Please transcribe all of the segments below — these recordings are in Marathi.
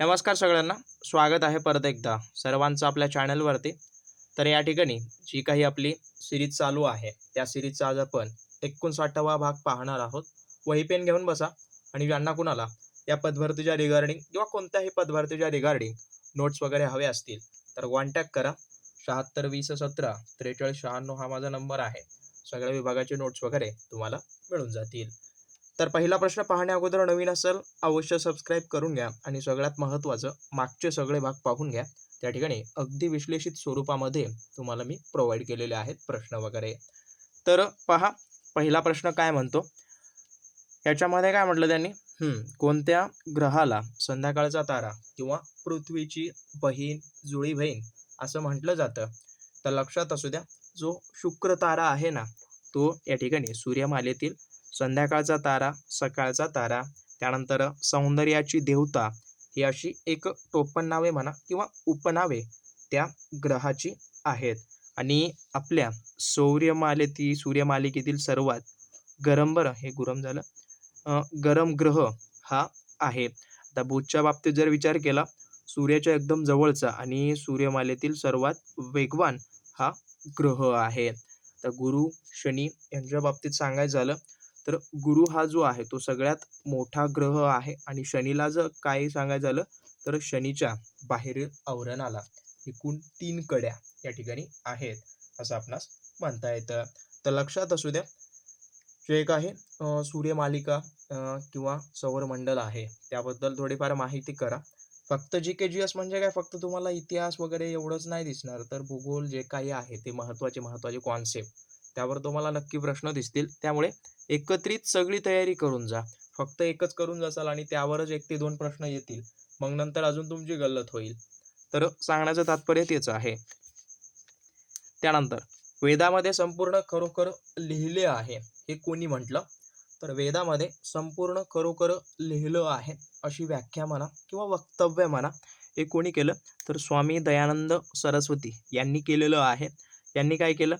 नमस्कार सगळ्यांना. स्वागत आहे परत एकदा सर्वांचं आपल्या चॅनलवरती. तर या ठिकाणी जी काही आपली सिरीज चालू आहे त्या सिरीजचा आज आपण एकोणसाठावा भाग पाहणार आहोत. वही पेन घेऊन बसा आणि ज्यांना कुणाला या पदभरतीच्या रिगार्डिंग किंवा कोणत्याही पदभरतीच्या रिगार्डिंग नोट्स वगैरे हवे असतील तर कॉन्टॅक्ट करा. शहात्तर वीस सतरा त्रेचाळीस शहाण्णव हा माझा नंबर आहे. सगळ्या विभागाचे नोट्स वगैरे तुम्हाला मिळून जातील. तर पहिला प्रश्न पाहण्या अगोदर नवीन असेल अवश्य सबस्क्राईब करून घ्या आणि सगळ्यात महत्त्वाचं मागचे सगळे भाग पाहून घ्या. त्या ठिकाणी अगदी विश्लेषित स्वरूपामध्ये तुम्हाला मी प्रोव्हाइड केलेले आहेत प्रश्न वगैरे. तर पहा पहिला प्रश्न काय म्हणतो? याच्यामध्ये काय म्हटलं त्यांनी? कोणत्या ग्रहाला संध्याकाळचा तारा किंवा पृथ्वीची बहीण जुळी बहीण असं म्हटलं जातं? तर लक्षात असू द्या जो शुक्र तारा आहे ना तो या ठिकाणी सूर्यमालेतील संध्याकाळचा तारा सकाळचा तारा त्यानंतर सौंदर्याची देवता ही अशी एक टोपणनावे म्हणा किंवा उपनावे त्या ग्रहाची आहेत. आणि आपल्या सौर्यमालेती सूर्यमालिकेतील सर्वात गरम बरं हे गुरम झालं. गरम ग्रह हा आहे. आता बुधच्या बाबतीत जर विचार केला सूर्याच्या एकदम जवळचा आणि सूर्यमालेतील सर्वात वेगवान हा ग्रह आहे. तर गुरु शनी यांच्या बाबतीत सांगायचं झालं तर गुरु हा जो आहे तो सगळ्यात मोठा ग्रह आहे. आणि शनीला जर काही सांगायचं झालं तर शनीच्या बाहेरील आवरणाला एकूण तीन कड्या या ठिकाणी आहेत असं आपणास म्हणता येतं. तर लक्षात असू द्या जे एक आहे सूर्यमालिका किंवा सौरमंडल आहे त्याबद्दल थोडीफार माहिती करा. फक्त जी के जी एस म्हणजे काय? फक्त तुम्हाला इतिहास वगैरे एवढंच नाही दिसणार. तर भूगोल जे काही आहे ते महत्त्वाचे महत्त्वाचे कॉन्सेप्ट त्यावर तुम्हाला नक्की प्रश्न दिसतील. त्यामुळे एकत्रित सगळी तयारी करून जा. फक्त एकच करून जासाल आणि त्यावरच एक ते दोन प्रश्न येतील. मग नंतर अजून तुमची गल्लत होईल. तर सांगण्याचं तात्पर्य तेच आहे. त्यानंतर वेदामध्ये संपूर्ण खरोखर लिहिले आहे. हे कोणी म्हटलं? तर वेदामध्ये संपूर्ण खरोखर लिहिलं आहे अशी व्याख्या म्हणा किंवा वक्तव्य म्हणा हे कोणी केलं? तर स्वामी दयानंद सरस्वती यांनी केलेलं आहे. यांनी काय केलं?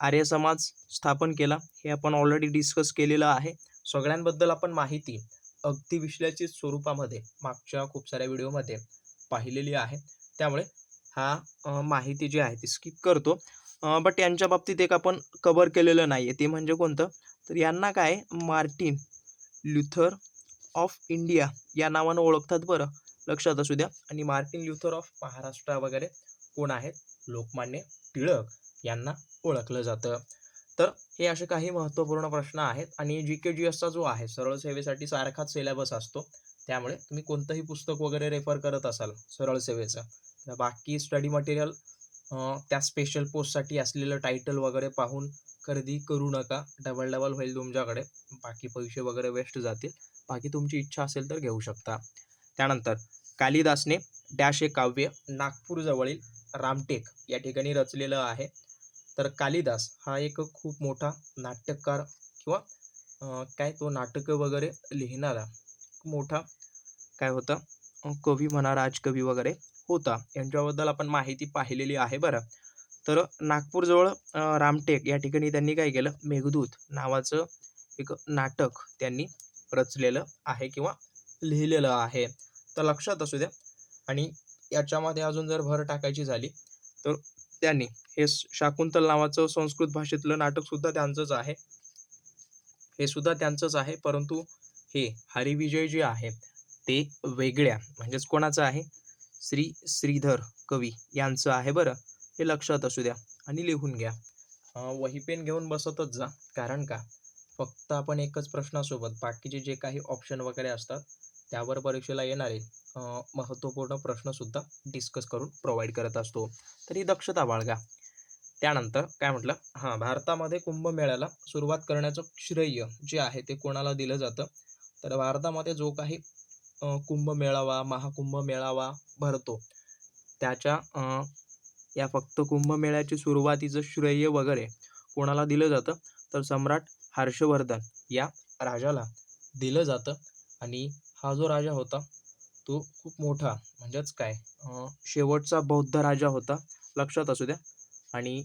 आर्य समाज स्थापन केला. हे आपण ऑलरेडी डिस्कस केलेलं आहे. सगळ्यांबद्दल आपण माहिती अगदी विश्लेषित स्वरूपामध्ये मागच्या खूप साऱ्या व्हिडिओमध्ये पाहिलेली आहे. त्यामुळे हा माहिती जी आहे ती स्किप करतो. बट यांच्या बाबतीत एक आपण कवर केलेलं नाही आहे ते म्हणजे कोणतं? तर यांना काय? मार्टिन ल्युथर ऑफ इंडिया या नावानं ओळखतात बरं. लक्षात असू द्या. आणि मार्टिन ल्युथर ऑफ महाराष्ट्र वगैरे कोण आहेत? लोकमान्य टिळक यांना ओळखलं जातं. तर हे असे काही महत्त्वपूर्ण प्रश्न आहेत आणि जी के जी एसचा जो आहे सरळ सेवेसाठी सारखाच सिलेबस असतो. त्यामुळे तुम्ही कोणतंही पुस्तक वगैरे रेफर करत असाल सरळ सेवेचं तर बाकी स्टडी मटेरियल त्या स्पेशल पोस्टसाठी असलेलं टायटल वगैरे पाहून खरेदी करू नका. डबल डबल होईल तुमच्याकडे. बाकी पैसे वगैरे वेस्ट जातील. बाकी तुमची इच्छा असेल तर घेऊ शकता. त्यानंतर कालिदासने डॅश हे काव्य नागपूरजवळील रामटेक या ठिकाणी रचलेलं आहे. तर कालिदास हा एक खूप मोठा नाट्यकार किंवा काय तो नाटकं वगैरे लिहिणारा मोठा काय होता कवी म्हणा राजकवी वगैरे होता. यांच्याबद्दल आपण माहिती पाहिलेली आहे बरं. तर नागपूरजवळ रामटेक या ठिकाणी त्यांनी काय केलं मेघदूत नावाचं एक नाटक त्यांनी रचलेलं आहे किंवा लिहिलेलं आहे. तर लक्षात असू द्या. आणि याच्यामध्ये अजून जर भर टाकायची झाली तर त्यांनी. हे शाकुंतल नावाचं संस्कृत भाषेतलं नाटकसुद्धा त्यांचंच आहे. हे सुद्धा त्यांचंच आहे परंतु हे हरिविजय जे आहे ते वेगळ्या म्हणजेच कोणाचं आहे? श्री श्रीधर कवी यांचं आहे बरं हे लक्षात असू द्या आणि लिहून घ्या. वही पेन घेऊन बसतच जा कारण का? फक्त आपण एकच प्रश्नासोबत बाकीचे जे काही ऑप्शन वगैरे असतात त्यावर परीक्षेला येणारे महत्त्वपूर्ण प्रश्नसुद्धा डिस्कस करून प्रोव्हाइड करत असतो. तर ही दक्षता बाळगा. त्यानंतर काय म्हटलं? हां भारतामध्ये कुंभमेळ्याला सुरुवात करण्याचं श्रेय जे आहे ते कोणाला दिलं जातं? तर भारतामध्ये जो काही कुंभ मेळावा महाकुंभ मेळावा भरतो त्याच्या या फक्त कुंभमेळ्याची सुरुवातीचं श्रेय वगैरे कोणाला दिलं जातं? तर सम्राट हर्षवर्धन या राजाला दिलं जातं. आणि हा जो राजा होता तो खूप मोठा म्हणजेच काय? शेवटचा बौद्ध राजा होता. लक्षात असू द्या. आणि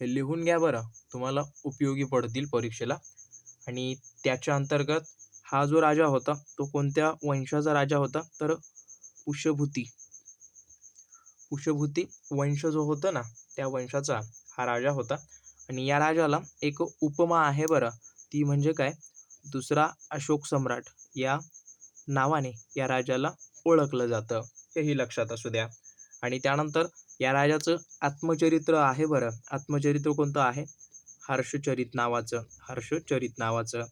हे लिहून घ्या बरं. तुम्हाला उपयोगी पडतील परीक्षेला. आणि त्याच्या अंतर्गत हा जो राजा होता तो कोणत्या वंशाचा राजा होता? तर पुष्यभूती. पुष्यभूती वंश जो होता ना त्या वंशाचा हा राजा होता. आणि या राजाला एक उपमा आहे बरं. ती म्हणजे काय? दुसरा अशोक सम्राट. या नावाने या राजाला ओळखलं जातं. हेही लक्षात असू द्या. आणि त्यानंतर या राजाचं आत्मचरित्र आहे बरं. आत्मचरित्र कोणतं आहे? हर्षचरित नावाचं. हर्षचरित नावाचं.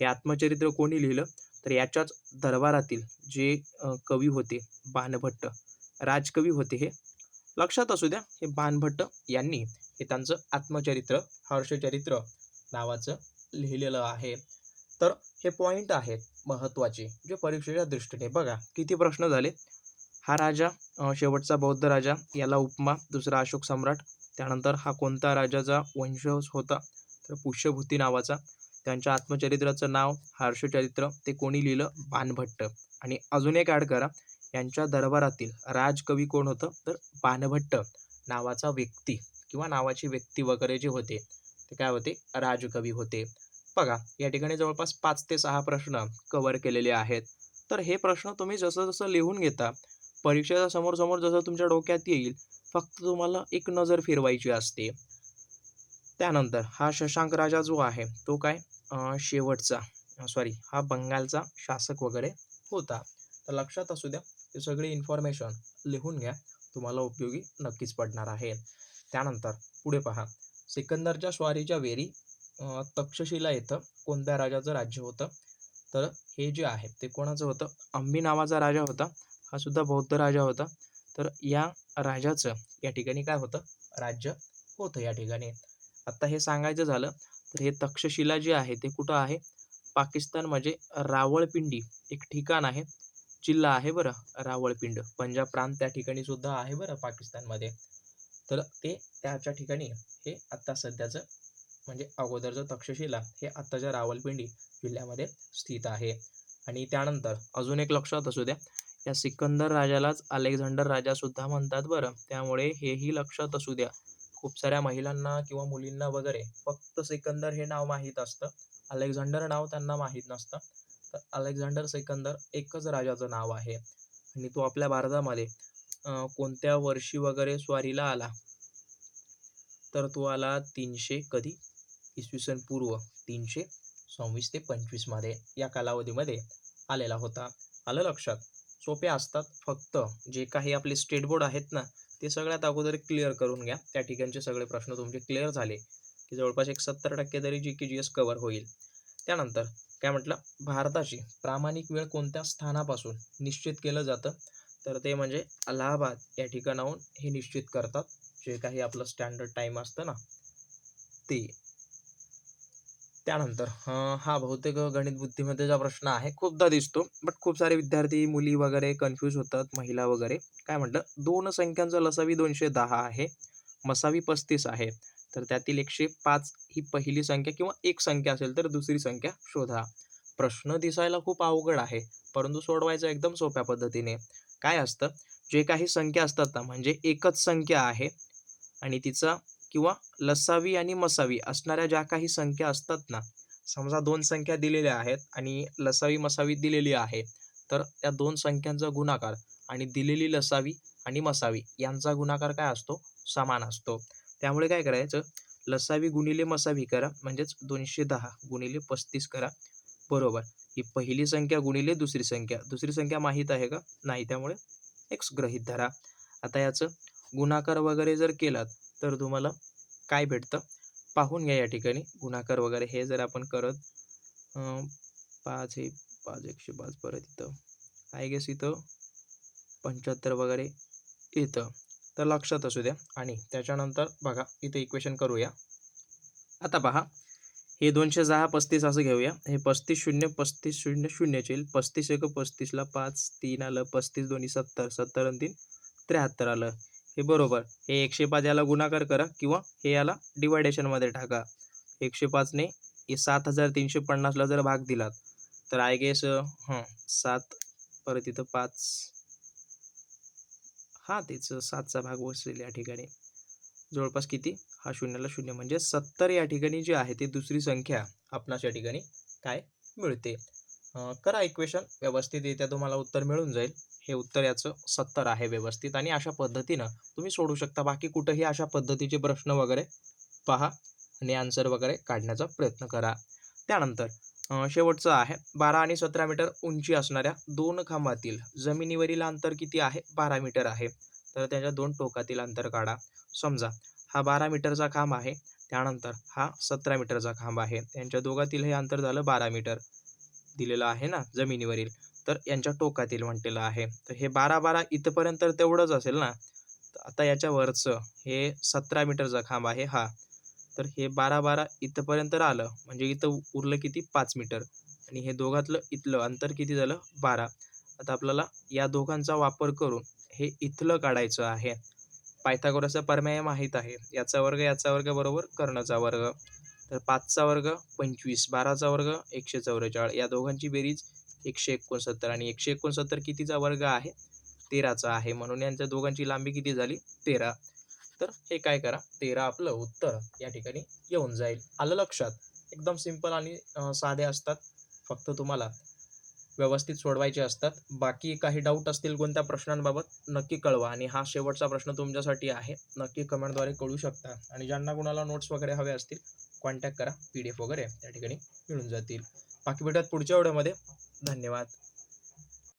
हे आत्मचरित्र कोणी लिहिलं? तर याच्याच दरबारातील जे कवी होते बाणभट्ट राजकवी होते हे. लक्षात असू द्या हे बाणभट्ट यांनी हे त्यांचं आत्मचरित्र हर्षचरित्र नावाचं लिहिलेलं आहे. तर हे पॉईंट आहेत महत्त्वाचे जे परीक्षेच्या दृष्टीने. बघा किती प्रश्न झाले हा राजा शेवटचा बौद्ध राजा याला उपमा दुसरा अशोक सम्राट त्यानंतर हा कोणता राजाचा वंश होता? तर पुष्यभूती नावाचा. त्यांच्या आत्मचरित्राचं नाव हर्षचरित्र ते कोणी लिहिलं? बाणभट्ट. आणि अजून एक ॲड करा. यांच्या दरबारातील राजकवी कोण होतं? तर बाणभट्ट नावाचा व्यक्ती किंवा नावाची व्यक्ती वगैरे जे होते ते काय होते? राजकवी होते. बघा या ठिकाणी जवळपास पाच ते सहा प्रश्न कव्हर केलेले आहेत. तर हे प्रश्न तुम्ही जसं जसं लिहून घेता परीक्षेच्या समोर समोर जसं तुमच्या डोक्यात येईल फक्त तुम्हाला एक नजर फिरवायची असते. त्यानंतर हा शशांक राजा जो आहे तो काय? शेवटचा सॉरी हा बंगालचा शासक वगैरे होता. तर लक्षात असू द्या हे सगळी इन्फॉर्मेशन लिहून घ्या तुम्हाला उपयोगी नक्कीच पडणार आहे. त्यानंतर पुढे पहा सिकंदरच्या स्वारीच्या वेरी तक्षशिला येतं कोणत्या राजाचं राज्य होतं. तर हे जे आहे ते कोणाचं होतं? अंबी नावाचा राजा होता. हा सुद्धा बौद्ध राजा होता. तर या राजाचं या ठिकाणी काय होतं? राज्य होतं या ठिकाणी. आत्ता हे सांगायचं झालं तर हे तक्षशिला जे आहे ते कुठं आहे? पाकिस्तान म्हणजे रावळपिंडी एक ठिकाण आहे. जिल्हा आहे बरं रावळपिंड. पंजाब प्रांत त्या ठिकाणी सुद्धा आहे बरं पाकिस्तानमध्ये. तर ते त्याच्या ठिकाणी हे आत्ता सध्याचं म्हणजे अगोदरचं तक्षशिला हे आत्ताच्या रावलपिंडी जिल्ह्यामध्ये स्थित आहे. आणि त्यानंतर अजून एक लक्षात असू द्या. या सिकंदर राजालाच अलेक्झांडर राजा सुद्धा म्हणतात बरं. त्यामुळे हेही लक्षात असू द्या. खूप साऱ्या महिलांना किंवा मुलींना वगैरे फक्त सिकंदर हे नाव माहीत असतं. अलेक्झांडर नाव त्यांना माहीत नसतं. तर अलेक्झांडर सिकंदर एकच राजाचं नाव आहे. आणि तो आपल्या भारतामध्ये कोणत्या वर्षी वगैरे स्वारीला आला? तर तो आला तीनशे कधी? इसवी सन पूर्व तीनशे सव्वीस ते पंचवीसमध्ये या कालावधीमध्ये आलेला होता. आलं लक्षात? सोपे असतात. फक्त जे काही आपले स्टेट बोर्ड आहेत ना ते सगळ्यात अगोदर क्लिअर करून घ्या. त्या ठिकाणचे सगळे प्रश्न तुमचे क्लिअर झाले की जवळपास एक सत्तर टक्के तरी जी के जी एस कवर होईल. त्यानंतर काय म्हटलं? भारताची प्रामाणिक वेळ कोणत्या स्थानापासून निश्चित केलं जातं? तर ते म्हणजे अलाहाबाद या ठिकाणाहून हे निश्चित करतात. जे काही आपलं स्टँडर्ड टाईम असतं ना ते त्यानंतर हा बहुतेक गणित बुद्धिमत्तेचा प्रश्न आहे खूपदा दिसतो. बट खूप सारे विद्यार्थी मुली वगैरे कन्फ्यूज होतात महिला वगैरे. काय म्हटलं? दोन संख्यांचा लसावी दोनशे दहा आहे. मसावी पस्तीस आहे. तर त्यातील एकशे पाच ही पहिली संख्या किंवा एक संख्या असेल तर दुसरी संख्या शोधा. प्रश्न दिसायला खूप अवघड आहे परंतु सोडवायचं एकदम सोप्या पद्धतीने. काय असतं? जे काही संख्या असतात ना म्हणजे एकच संख्या आहे आणि तिचा किंवा लसावी आणि मसावी असणाऱ्या ज्या काही संख्या असतात ना समजा दोन संख्या दिलेल्या आहेत आणि लसावी मसावी दिलेली आहे तर त्या दोन संख्यांचा गुणाकार आणि दिलेली लसावी आणि मसावी यांचा गुणाकार काय असतो? समान असतो. त्यामुळे काय करायचं? लसावी गुणिले मसावी करा म्हणजेच दोनशे दहा गुणिले पस्तीस करा. बरोबर. ही पहिली संख्या गुणिले दुसरी संख्या. दुसरी संख्या माहीत आहे का? नाही. त्यामुळे एक्स गृहीत धरा. आता याचं गुणाकार वगैरे जर केलात तर तुम्हाला काय भेटतं? पाहून घ्या या ठिकाणी. गुणाकार वगैरे हे जर आपण करत पाच हे पाच एकशे पाच परत इथं. आय गेस इथं पंच्याहत्तर वगैरे येतं. तर लक्षात असू द्या. आणि त्याच्यानंतर बघा इथं इक्वेशन करूया. आता पहा हे दोनशे दहा पस्तीस असं घेऊया. हे पस्तीस शून्य पस्तीस शून्य शून्यचे येईल. पस्तीस एक पस्तीसला पाच तीन आलं पस्तीस दोन्ही सत्तर सत्तर आणि तीन त्र्याहत्तर आलं. हे बरोबर. हे एकशे पाच याला गुणाकार करा किंवा हे याला डिवायडेशनमध्ये टाका. एकशे पाचने हे सात हजार तीनशे पन्नासला जर भाग दिलात तर आय गेस हां सात परत इथं पाच. हां तेच सातचा भाग बसेल या ठिकाणी. जवळपास किती? हा शून्याला शून्य म्हणजे सत्तर या ठिकाणी जी आहे ती दुसरी संख्या आपणास या ठिकाणी काय मिळते? करा इक्वेशन व्यवस्थितरित्या तुम्हाला उत्तर मिळून जाईल. हे उत्तर याचं सत्तर आहे व्यवस्थित आणि अशा पद्धतीनं तुम्ही सोडू शकता. बाकी कुठंही अशा पद्धतीचे प्रश्न वगैरे पहा आणि आन्सर वगैरे काढण्याचा प्रयत्न करा. त्यानंतर शेवटचं आहे. बारा आणि सतरा मीटर उंची असणाऱ्या दोन खांबातील जमिनीवरील अंतर किती आहे? बारा मीटर आहे. तर त्याच्या दोन टोकातील अंतर काढा. समजा हा बारा मीटरचा खांब आहे. त्यानंतर हा सतरा मीटरचा खांब आहे. त्यांच्या दोघातील हे अंतर झालं बारा मीटर दिलेलं आहे ना जमिनीवरील. तर यांच्या टोकातील म्हटलेलं आहे. तर हे बारा बारा इथपर्यंत तर तेवढंच असेल ना? तर आता याच्या वरचं हे सतरा मीटरचा खांब आहे हा. तर हे बारा बारा इथपर्यंत आलं म्हणजे इथं उरलं किती? पाच मीटर. आणि हे दोघातलं इथलं अंतर किती झालं? बारा. आता आपल्याला या दोघांचा वापर करून हे इथलं काढायचं आहे. पायथागोरसचा पर्याय माहीत आहे. याचा वर्ग याचा वर्ग बरोबर कर्णचा वर्ग. तर पाचचा वर्ग पंचवीस बाराचा वर्ग एकशे चौवेचाळीस. या दोघांची बेरीज एकशे एकोणसत्तर आणि एकशे एकोणसत्तर कितीचा वर्ग आहे? तेराचा आहे. म्हणून यांच्या दोघांची लांबी किती झाली? तेरा. तर हे काय करा? तेरा आपलं उत्तर या ठिकाणी येऊन जाईल. आलं लक्षात? एकदम सिंपल आणि साधे असतात. फक्त तुम्हाला व्यवस्थित सोडवायचे असतात. बाकी काही डाऊट असतील कोणत्या प्रश्नांबाबत नक्की कळवा. आणि हा शेवटचा प्रश्न तुमच्यासाठी आहे. नक्की कमेंटद्वारे कळू शकता. आणि ज्यांना कोणाला नोट्स वगैरे हवे असतील कॉन्टॅक्ट करा. पी डी एफ वगैरे त्या ठिकाणी मिळून जातील. बाकी भेटत पुढच्या एवढ्यामध्ये धन्यवाद.